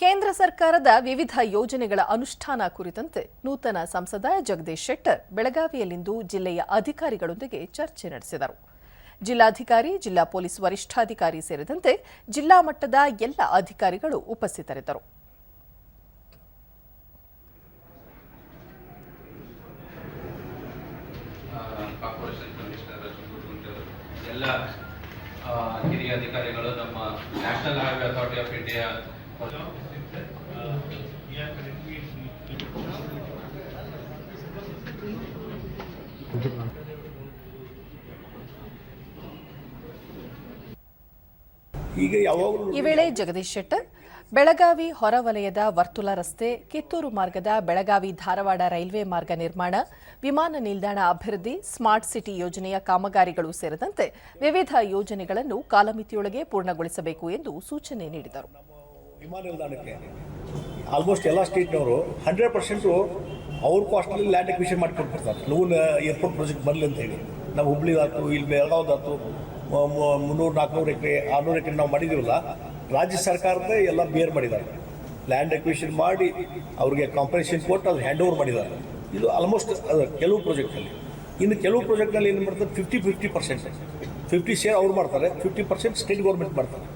ಕೇಂದ್ರ ಸರ್ಕಾರದ ವಿವಿಧ ಯೋಜನೆಗಳ ಅನುಷ್ಠಾನ ಕುರಿತಂತೆ ನೂತನ ಸಂಸದ ಜಗದೀಶ್ ಶೆಟ್ಟರ್ ಬೆಳಗಾವಿಯಲ್ಲಿಂದು ಜಿಲ್ಲೆಯ ಅಧಿಕಾರಿಗಳೊಂದಿಗೆ ಚರ್ಚೆ ನಡೆಸಿದರು. ಜಿಲ್ಲಾಧಿಕಾರಿ, ಜಿಲ್ಲಾ ಪೊಲೀಸ್ ವರಿಷ್ಠಾಧಿಕಾರಿ ಸೇರಿದಂತೆ ಜಿಲ್ಲಾ ಮಟ್ಟದ ಎಲ್ಲ ಅಧಿಕಾರಿಗಳು ಉಪಸ್ಥಿತರಿದ್ದರು. ಎಲ್ಲ ಹಿರಿಯ ಅಧಿಕಾರಿಗಳು ನಮ್ಮ national highway authority of India ಈ ವೇಳೆ ಜಗದೀಶ್ ಶೆಟ್ಟರ್, ಬೆಳಗಾವಿ ಹೊರವಲಯದ ವರ್ತುಲ ರಸ್ತೆ, ಕಿತ್ತೂರು ಮಾರ್ಗದ ಬೆಳಗಾವಿ ಧಾರವಾಡ ರೈಲ್ವೆ ಮಾರ್ಗ ನಿರ್ಮಾಣ, ವಿಮಾನ ನಿಲ್ದಾಣ ಅಭಿವೃದ್ಧಿ, ಸ್ಮಾರ್ಟ್ ಸಿಟಿ ಯೋಜನೆಯ ಕಾಮಗಾರಿಗಳು ಸೇರಿದಂತೆ ವಿವಿಧ ಯೋಜನೆಗಳನ್ನು ಕಾಲಮಿತಿಯೊಳಗೆ ಪೂರ್ಣಗೊಳಿಸಬೇಕು ಎಂದು ಸೂಚನೆ ನೀಡಿದರು. ವಿಮಾನ ನಿಲ್ದಾಣಕ್ಕೆ. ಆಲ್ಮೋಸ್ಟ್ ಎಲ್ಲ ಸ್ಟೇಟ್ನವರು ಹಂಡ್ರೆಡ್ ಪರ್ಸೆಂಟು ಅವ್ರ ಕಾಸ್ಟಲ್ಲಿ ಲ್ಯಾಂಡ್ ಅಕ್ವಿಷನ್ ಮಾಡಿ ಕೊಟ್ಬಿಡ್ತಾರೆ ಲೂನ್ ಏರ್ಪೋರ್ಟ್ ಪ್ರಾಜೆಕ್ಟ್ ಬರಲಿ ಅಂತ ಹೇಳಿ. ನಾವು ಹುಬ್ಳಿದಾತು ಇಲ್ಲಿ ಬೆಳಗಾವ್ದಾತು ಮುನ್ನೂರು ನಾಲ್ಕುನೂರು ಎಕರೆ, ಆರುನೂರು ಎಕರೆ ನಾವು ಮಾಡಿದ್ದೀವಲ್ಲ ರಾಜ್ಯ ಸರ್ಕಾರದ ಎಲ್ಲ ಬೇರ್ ಮಾಡಿದ್ದಾರೆ. ಲ್ಯಾಂಡ್ ಅಕ್ವಿಷನ್ ಮಾಡಿ ಅವ್ರಿಗೆ ಕಾಂಪನ್ಸೇಷನ್ ಕೊಟ್ಟು ಅದು ಹ್ಯಾಂಡ್ ಓವರ್ ಮಾಡಿದ್ದಾರೆ. ಇದು ಆಲ್ಮೋಸ್ಟ್ ಕೆಲವು ಪ್ರಾಜೆಕ್ಟಲ್ಲಿ ಇನ್ನು ಕೆಲವು ಪ್ರಾಜೆಕ್ಟ್ನಲ್ಲಿ ಏನು ಮಾಡ್ತಾರೆ fifty fifty percent fifty share ಅವ್ರು ಮಾಡ್ತಾರೆ ಫಿಫ್ಟಿ ಪರ್ಸೆಂಟ್ ಸ್ಟೇಟ್ ಗೌರ್ಮೆಂಟ್ ಮಾಡ್ತಾರೆ.